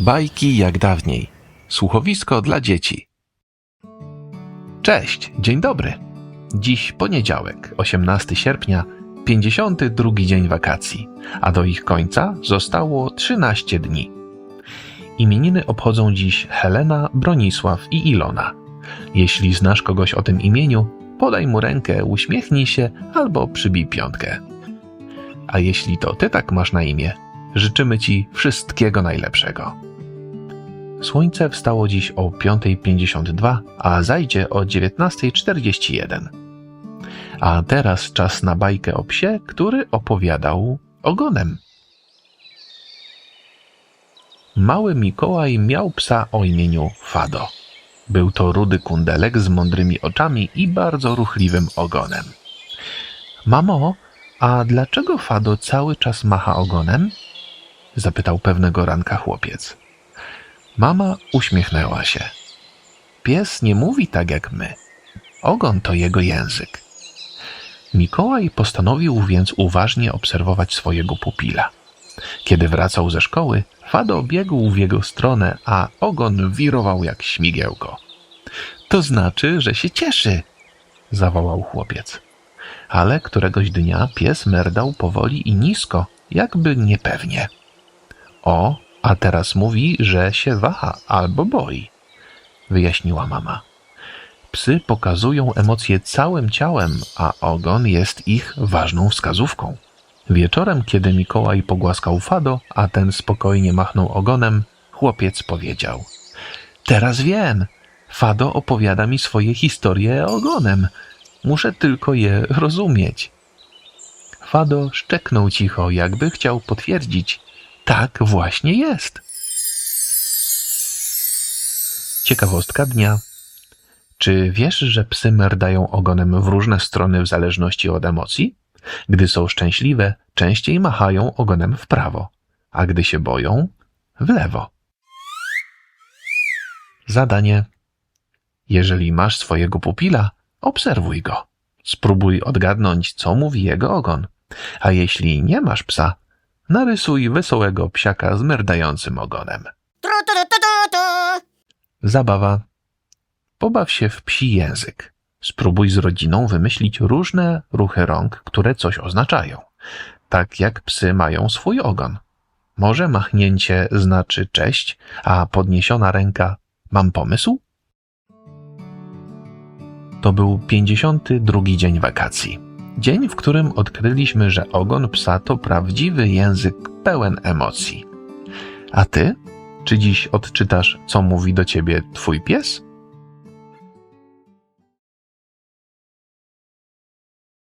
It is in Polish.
Bajki jak dawniej. Słuchowisko dla dzieci. Cześć, dzień dobry. Dziś poniedziałek, 18 sierpnia, 52 dzień wakacji, a do ich końca zostało 13 dni. Imieniny obchodzą dziś Helena, Bronisław i Ilona. Jeśli znasz kogoś o tym imieniu, podaj mu rękę, uśmiechnij się albo przybij piątkę. A jeśli to ty tak masz na imię, życzymy ci wszystkiego najlepszego. Słońce wstało dziś o 5.52, a zajdzie o 19.41. A teraz czas na bajkę o psie, który opowiadał ogonem. Mały Mikołaj miał psa o imieniu Fado. Był to rudy kundelek z mądrymi oczami i bardzo ruchliwym ogonem. Mamo, a dlaczego Fado cały czas macha ogonem? zapytał pewnego ranka chłopiec. Mama uśmiechnęła się. Pies nie mówi tak jak my. Ogon to jego język. Mikołaj postanowił więc uważnie obserwować swojego pupila. Kiedy wracał ze szkoły, Fado biegł w jego stronę, a ogon wirował jak śmigiełko. To znaczy, że się cieszy, zawołał chłopiec. Ale któregoś dnia pies merdał powoli i nisko, jakby niepewnie. O, a teraz mówi, że się waha albo boi, wyjaśniła mama. Psy pokazują emocje całym ciałem, a ogon jest ich ważną wskazówką. Wieczorem, kiedy Mikołaj pogłaskał Fado, a ten spokojnie machnął ogonem, chłopiec powiedział: Teraz wiem. Fado opowiada mi swoje historie ogonem. Muszę tylko je rozumieć. Fado szczeknął cicho, jakby chciał potwierdzić. Tak właśnie jest. Ciekawostka dnia. Czy wiesz, że psy merdają ogonem w różne strony w zależności od emocji? Gdy są szczęśliwe, częściej machają ogonem w prawo, a gdy się boją, w lewo. Zadanie. Jeżeli masz swojego pupila, obserwuj go. Spróbuj odgadnąć, co mówi jego ogon. A jeśli nie masz psa, narysuj wesołego psiaka z merdającym ogonem. Tru, tru, tu, tu, tu. Zabawa. Pobaw się w psi język. Spróbuj z rodziną wymyślić różne ruchy rąk, które coś oznaczają. Tak jak psy mają swój ogon. Może machnięcie znaczy cześć, a podniesiona ręka mam pomysł? To był 52 dzień wakacji. Dzień, w którym odkryliśmy, że ogon psa to prawdziwy język pełen emocji. A ty? Czy dziś odczytasz, co mówi do ciebie twój pies?